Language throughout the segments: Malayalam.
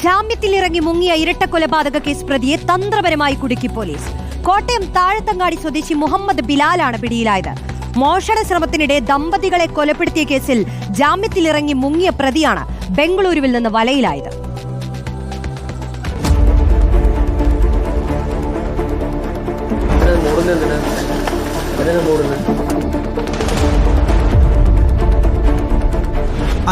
ജാമ്യത്തിലിറങ്ങി മുങ്ങിയ ഇരട്ട കൊലപാതക കേസ് പ്രതിയെ തന്ത്രപരമായി കുടുക്കി പോലീസ്. കോട്ടയം താഴത്തങ്ങാടി സ്വദേശി മുഹമ്മദ് ബിലാലാണ് പിടിയിലായത്. മോഷണ ശ്രമത്തിനിടെ ദമ്പതികളെ കൊലപ്പെടുത്തിയ കേസിൽ ജാമ്യത്തിലിറങ്ങി മുങ്ങിയ പ്രതിയാണ് ബംഗളൂരുവിൽ നിന്ന് വലയിലായത്.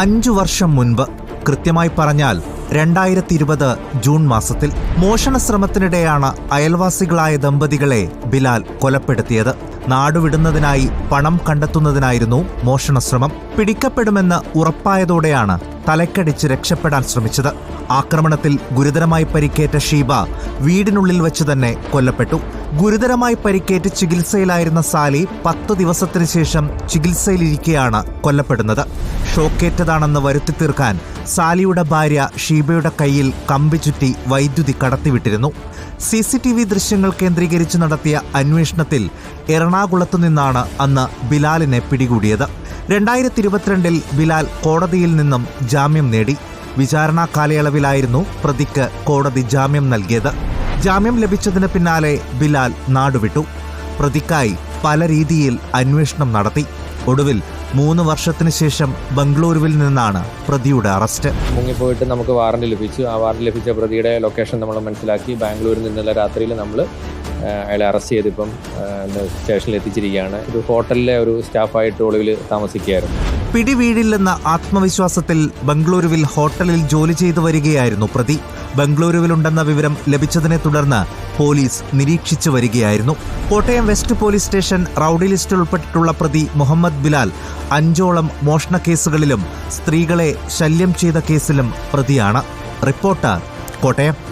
അഞ്ചു വർഷം മുൻപ് കൃത്യമായി പറഞ്ഞാൽ രണ്ടായിരത്തി ഇരുപത് ജൂൺ മാസത്തിൽ മോഷണ ശ്രമത്തിനിടെയാണ് അയൽവാസികളായ ദമ്പതികളെ ബിലാൽ കൊലപ്പെടുത്തിയത്. നാടുവിടുന്നതിനായി പണം കണ്ടെത്തുന്നതിനായിരുന്നു മോഷണശ്രമം. പിടിക്കപ്പെടുമെന്ന് ഉറപ്പായതോടെയാണ് തലക്കടിച്ച് രക്ഷപ്പെടാൻ ശ്രമിച്ചത്. ആക്രമണത്തിൽ ഗുരുതരമായി പരിക്കേറ്റ ഷീബ വീടിനുള്ളിൽ വെച്ച് തന്നെ കൊല്ലപ്പെട്ടു. ഗുരുതരമായി പരിക്കേറ്റ് ചികിത്സയിലായിരുന്ന സാലി പത്ത് ദിവസത്തിന് ശേഷം ചികിത്സയിലിരിക്കെയാണ് കൊല്ലപ്പെടുന്നത്. ഷോക്കേറ്റതാണെന്ന് വരുത്തി തീർക്കാൻ സാലിയുടെ ഭാര്യ ഷീബയുടെ കയ്യിൽ കമ്പി ചുറ്റി വൈദ്യുതി കടത്തിവിട്ടിരുന്നു. സി സി ടി വി ദൃശ്യങ്ങൾ കേന്ദ്രീകരിച്ച് നടത്തിയ അന്വേഷണത്തിൽ എറണാകുളത്തു നിന്നാണ് അന്ന് ബിലാലിനെ പിടികൂടിയത്. രണ്ടായിരത്തി ഇരുപത്തിരണ്ടിൽ ബിലാൽ കോടതിയിൽ നിന്നും ജാമ്യം നേടി. വിചാരണാ കാലയളവിലായിരുന്നു പ്രതിക്ക് കോടതി ജാമ്യം നൽകിയത്. ജാമ്യം ലഭിച്ചതിന് പിന്നാലെ ബിലാൽ നാടുവിട്ടു. പ്രതിക്കായി പല രീതിയിൽ അന്വേഷണം നടത്തി. ഒടുവിൽ മൂന്ന് വർഷത്തിന് ശേഷം ബംഗളൂരുവിൽ നിന്നാണ് പ്രതിയുടെ അറസ്റ്റ്. മുങ്ങിപ്പോയിട്ട് നമുക്ക് വാറന്റ് ലഭിച്ചു. ആ വാറന്റ് ലഭിച്ച പ്രതിയുടെ ലൊക്കേഷൻ നമ്മൾ മനസ്സിലാക്കി. ബാംഗ്ലൂരിൽ നിന്നുള്ള രാത്രിയിൽ നമ്മൾ അയാളെ അറസ്റ്റ് ചെയ്തിപ്പം സ്റ്റേഷനിൽ എത്തിച്ചിരിക്കുകയാണ്. ഒരു ഹോട്ടലിലെ ഒരു സ്റ്റാഫായിട്ട് ഒളിവിൽ താമസിക്കുകയായിരുന്നു. പിടിവീഴില്ലെന്ന ആത്മവിശ്വാസത്തിൽ ബംഗളൂരുവിൽ ഹോട്ടലിൽ ജോലി ചെയ്തു വരികയായിരുന്നു പ്രതി. ബംഗളൂരുവിലുണ്ടെന്ന വിവരം ലഭിച്ചതിനെ തുടർന്ന് പോലീസ് നിരീക്ഷിച്ചു വരികയായിരുന്നു. Kottayam west police station rowdy ലിസ്റ്റിൽ ഉൾപ്പെട്ടിട്ടുള്ള പ്രതി മുഹമ്മദ് ബിലാൽ അഞ്ചോളം മോഷണ കേസുകളിലും സ്ത്രീകളെ ശല്യം ചെയ്ത കേസിലും പ്രതിയാണ്. റിപ്പോർട്ടർ കോട്ടയം.